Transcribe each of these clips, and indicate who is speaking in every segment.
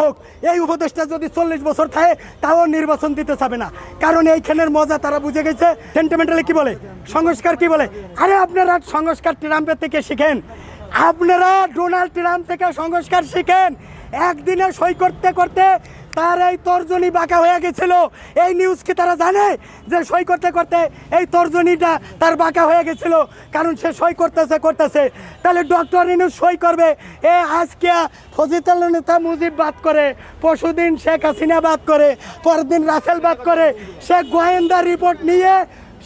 Speaker 1: হোক, এই উপদেশটা যদি চল্লিশ বছর থাকে, তাও নির্বাচন দিতে চাবে না। কারণ এইখানের মজা তারা বুঝে গেছে। সেন্টিমেন্টালি কি বলে? সংস্কার কি বলে? আরে আপনারা সংস্কার ট্রাম্পের থেকে শিখেন। আপনারা ডোনাল্ড ট্রাম্প থেকে সংস্কার শিখেন। একদিনে সই করতে করতে তার এই তর্জনী বাঁকা হয়ে গেছিল। এই নিউজ কি তারা জানে? যে সই করতে করতে এই তর্জনীটা তার বাঁকা হয়ে গেছিল। কারণ সে সই করতেছে করতেছে। তাহলে ডক্টর ইনুস সই করবে। এ আজকে ফজিতাল নেতা মুজিব বাদ করে, পরশুদিন শেখ হাসিনা বাদ করে, পরদিন রাসেল বাদ করে, সে গোয়েন্দা রিপোর্ট নিয়ে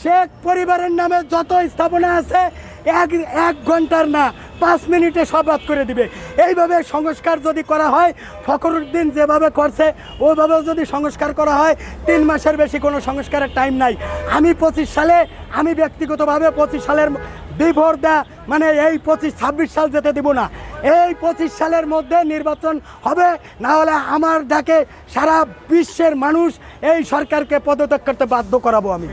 Speaker 1: শেখ পরিবারের নামে যত স্থাপনা আছে, এক এক ঘণ্টার না পাঁচ মিনিটে সব বাদ করে দিবে। এইভাবে সংস্কার যদি করা হয় ফখরুদ্দিন যেভাবে করছে ওইভাবেও যদি সংস্কার করা হয় তিন মাসের বেশি কোনো সংস্কারের টাইম নাই। আমি পঁচিশ সালে আমি ব্যক্তিগতভাবে পঁচিশ সালের বিভোর দা মানে এই পঁচিশ ছাব্বিশ সাল যেতে দিব না। এই পঁচিশ সালের মধ্যে নির্বাচন হবে না হলে আমার ডাকে সারা বিশ্বের মানুষ এই সরকারকে পদত্যাগ করতে বাধ্য করাবো আমি।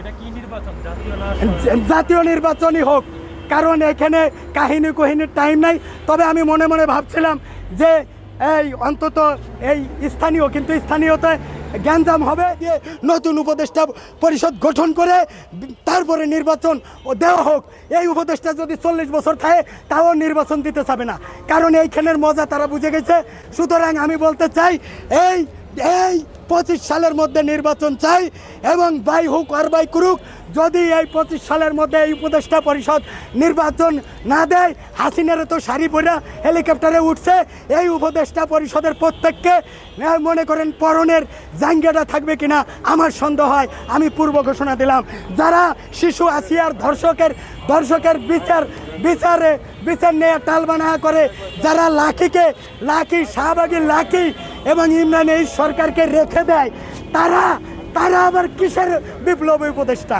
Speaker 2: জাতীয়
Speaker 1: নির্বাচনই হোক। কারণ এখানে কাহিনী কহিনীর টাইম নাই। তবে আমি মনে মনে ভাবছিলাম যে এই অন্তত এই স্থানীয়, কিন্তু স্থানীয়তে জ্ঞানজাম হবে যে নতুন উপদেষ্টা পরিষদ গঠন করে তারপরে নির্বাচন দেওয়া হোক। এই উপদেষ্টা যদি চল্লিশ বছর থাকে, তাও নির্বাচন দিতে চাবে না। কারণ এইখানের মজা তারা বুঝে গেছে। সুতরাং আমি বলতে চাই, এই এই পঁচিশ সালের মধ্যে নির্বাচন চাই। এবং বাই হোক আর বাই করুক, যদি এই পঁচিশ সালের মধ্যে এই উপদেষ্টা পরিষদ নির্বাচন না দেয়, হাসিনারে তো শাড়ি পরে হেলিকপ্টারে উঠছে। এই উপদেষ্টা পরিষদের প্রত্যেককে মনে করেন পরনের জাঙ্গিয়াটা থাকবে কিনা, আমার সন্দেহ হয়। আমি পূর্ব ঘোষণা দিলাম। যারা শিশু আসিয়ার ধর্ষকের ধর্ষকের বিচার, বিচারে, বিচার নেয়া টালবানা করে, যারা লাখিকে লাখি শাহবাগী লাখি এবং ইমরান এই সরকারকে রেখে দেয়, তারা তারা আবার কিসের বিপ্লবী উপদেষ্টা?